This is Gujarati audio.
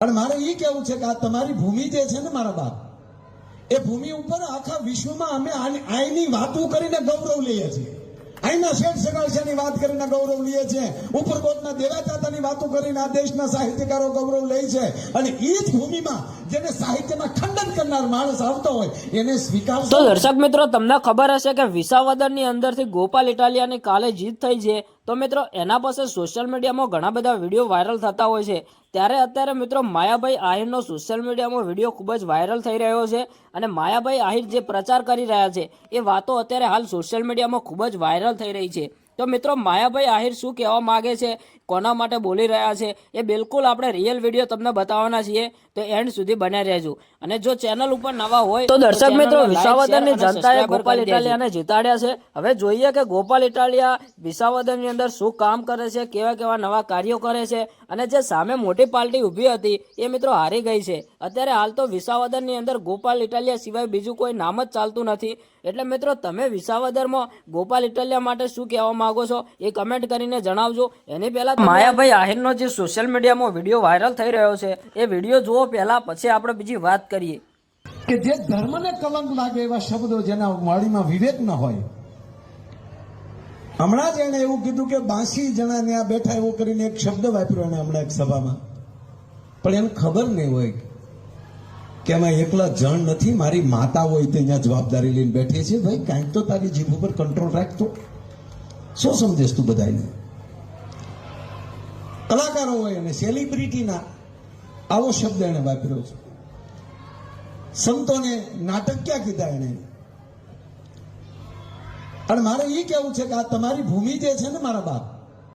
અને મારે એ કેવું છે કે આ તમારી ભૂમિ જે છે ને મારા બાપ, એ ભૂમિ ઉપર આખા વિશ્વમાં અમે આઈની વાતો કરીને ગૌરવ લઈએ છીએ. અહીંના શેઠ સગાળશાની વાત કરીને ગૌરવ લઈએ છીએ. ઉપરકોટના દેવાચાતાની વાતો કરીને આ દેશના સાહિત્યકારો ગૌરવ લે છે. અને એ જ ભૂમિમાં જેને સાહિત્યમાં ખંડન કરનાર માણસ આવતો હોય, એને સ્વીકાર તો દર્શક મિત્રો, તમને ખબર હશે કે વિસાવદરની અંદરથી ગોપાલ ઇટાલિયાની કાલે જીત થઈ છે. તો મિત્રો, એના પાસે સોશિયલ મીડિયામાં ઘણા બધા વીડિયો વાયરલ થતા હોય છે. ત્યારે અત્યારે મિત્રો, માયાભાઈ આહિરનો સોશિયલ મીડિયામાં વીડિયો ખૂબ જ વાયરલ થઈ રહ્યો છે અને માયાભાઈ આહિર જે પ્રચાર કરી રહ્યા છે, એ વાતો અત્યારે હાલ સોશિયલ મીડિયામાં ખૂબ જ વાયરલ થઈ રહી છે. તો મિત્રો માયાભાઈ આહિર શું કહેવા માગે છે? કોના માટે બોલી રહ્યા છે? એ બિલકુલ આપણે રિયલ વીડિયો તમને બતાવવાના છીએ. તો એન્ડ સુધી બન્યા રહેજો. અને જો ચેનલ ઉપર નવા હોય તો દર્શક મિત્રો વિસાવદનની જનતાએ ગોપાલ ઇટાલિયાને જીતાડ્યા છે. હવે જોઈએ કે ગોપાલ ઇટાલિયા વિસાવદનની અંદર શું કામ કરે છે કેવા કેવા નવા કાર્યો કરે છે. અને જે સામે મોટી પાર્ટી ઊભી હતી, એ મિત્રો હારી ગઈ છે. અત્યારે હાલ તો વિસાવદરની અંદર ગોપાલ ઇટાલિયા સિવાય બીજું કોઈ નામ જ ચાલતું નથી. એટલે મિત્રો, તમે વિસાવદરમાં ગોપાલ ઇટાલિયા માટે શું કહેવા માંગો છો, એ કમેન્ટ કરીને જણાવજો. એની પહેલાં માયાભાઈ આહિરનો જે સોશિયલ મીડિયામાં વીડિયો વાયરલ થઈ રહ્યો છે, એ વીડિયો જુઓ પહેલા, પછી આપણે બીજી વાત કરીએ. કે જે ધર્મને કલંક લાગે એવા શબ્દો જેના વાણીમાં વિવેક ન હોય હમણાં જ એને એવું કીધું કે બાંસી જણા ત્યાં બેઠા એવું કરીને એક શબ્દ વાપર્યો એને હમણાં એક સભામાં. પણ એને ખબર નહીં હોય કે એમાં એકલા જણ નથી, મારી માતા હોય તે અહીંયા જવાબદારી લઈને બેઠી છે. ભાઈ, કાંઈક તો તારી જીભ ઉપર કંટ્રોલ રાખતો શું સમજેશ તું બધાને કલાકારો હોય અને સેલિબ્રિટીના આવો શબ્દ એને વાપર્યો છે. સંતોને નાટક ક્યાં કીધા એને અને મારે એ કેવું છે કે આ તમારી ભૂમિ જે છે ને મારા બાપ